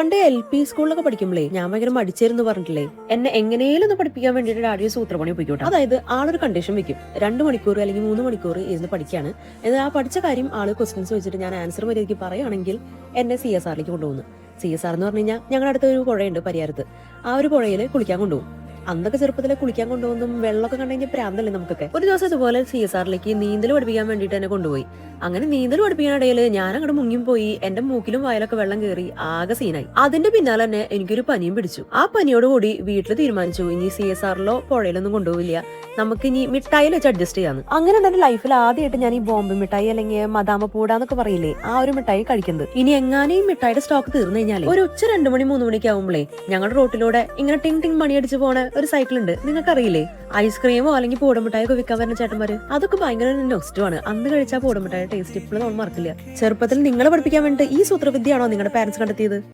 പണ്ട് L P സ്കൂളിലൊക്കെ പഠിക്കുമ്പോഴേ ഞാൻ ഭയങ്കര മടിച്ചേരുന്നു പറഞ്ഞിട്ടില്ലേ? എന്നെ എങ്ങനെയും ഒന്ന് പഠിപ്പിക്കാൻ വേണ്ടിയിട്ട് ഡാഡി ഒരു സൂത്രപണി ഉപയോഗിക്കും അതായത് ആളൊരു കണ്ടീഷൻ വെക്കും. രണ്ട് മണിക്കൂർ അല്ലെങ്കിൽ മൂന്ന് മണിക്കൂർ ഇരുന്ന് പഠിക്കാണ്. എന്നാൽ ആ പഠിച്ച കാര്യം ആൾ ക്വസ്റ്റ്യൻസ് വെച്ചിട്ട് ഞാൻ ആൻസർ മര്യാദയ്ക്ക് പറയുകയാണെങ്കിൽ എന്നെ സി എസ് ആറിലേക്ക് കൊണ്ടുപോകുന്നു. സി എസ് ആർ എന്ന് പറഞ്ഞു കഴിഞ്ഞാൽ ഞങ്ങളുടെ അടുത്ത് ഒരു പുഴയുണ്ട് പരിയാരത്ത്. ആ ഒരു പുഴയിൽ കുളിക്കാൻ കൊണ്ടുപോകും. അന്നൊക്കെ ചെറുപ്പത്തിലെ കുളിക്കാൻ കൊണ്ടുപോകുന്നതും വെള്ളമൊക്കെ കണ്ടുകഴിഞ്ഞാൽ പ്രാന്തല്ലേ നമുക്കൊക്കെ. ഒരു ദിവസം ഇതുപോലെ സി എസ് ആറിലേക്ക് നീന്തൽ പഠിപ്പിക്കാൻ വേണ്ടിയിട്ട് എന്നെ കൊണ്ടുപോയി. അങ്ങനെ നീന്തൽ പഠിപ്പിക്കുന്ന ഇടയിൽ ഞാൻ അങ്ങോട്ട് മുങ്ങിയും പോയി എന്റെ മൂക്കിലും വയലൊക്കെ വെള്ളം കയറി ആകെ സീനായി. അതിന്റെ പിന്നാലെ തന്നെ എനിക്കൊരു പനിയും പിടിച്ചു. ആ പനിയോടുകൂടി വീട്ടിൽ തീരുമാനിച്ചു ഇനി സി എസ് ആറിലോ പുഴയിലൊന്നും കൊണ്ടുപോവില്ല. നമുക്ക് ഇനി മിഠായിൽ വെച്ച് അഡ്ജസ്റ്റ് ചെയ്യാന്ന്. അങ്ങനെ എന്റെ ലൈഫിൽ ആദ്യമായിട്ട് ഞാൻ ഈ ബോംബെ മിഠായി അല്ലെങ്കിൽ മദാമ പൂടാന്നൊക്കെ പറയില്ലേ ആ ഒരു മിഠായി കഴിക്കുന്നത്. ഇനി എങ്ങാനും ഈ മിഠായിയുടെ സ്റ്റോക്ക് തീർന്നു കഴിഞ്ഞാൽ ഒരു ഉച്ച രണ്ടു മണി മൂന്ന് മണിക്ക് ആവുമ്പോഴേ ഞങ്ങളുടെ റോട്ടിലൂടെ ഇങ്ങനെ ടിങ് ടിങ് മണിയടിച്ച് പോണ ഒരു സൈക്കിൾ ഉണ്ട് നിങ്ങൾക്ക് അറിയില്ലേ ഐസ്ക്രീമോ അല്ലെങ്കിൽ ഒക്കെ വിൽക്കാൻ വരുന്ന ചേട്ടന്മാര് അതൊക്കെ ഭയങ്കര നൊസ്റ്റുമാണ് അന്ന് കഴിച്ചാൽ പൂടമിട്ടായ ടേസ്റ്റ് ഇപ്പോഴും നമ്മൾ മറക്കില്ല. ചെറുപ്പത്തിൽ നിങ്ങളെ പഠിപ്പിക്കാൻ വേണ്ടി ഈ സൂത്രവിദ്യയാണോ നിങ്ങളുടെ പാരന്റ്സ് കണ്ടെത്തിയത്?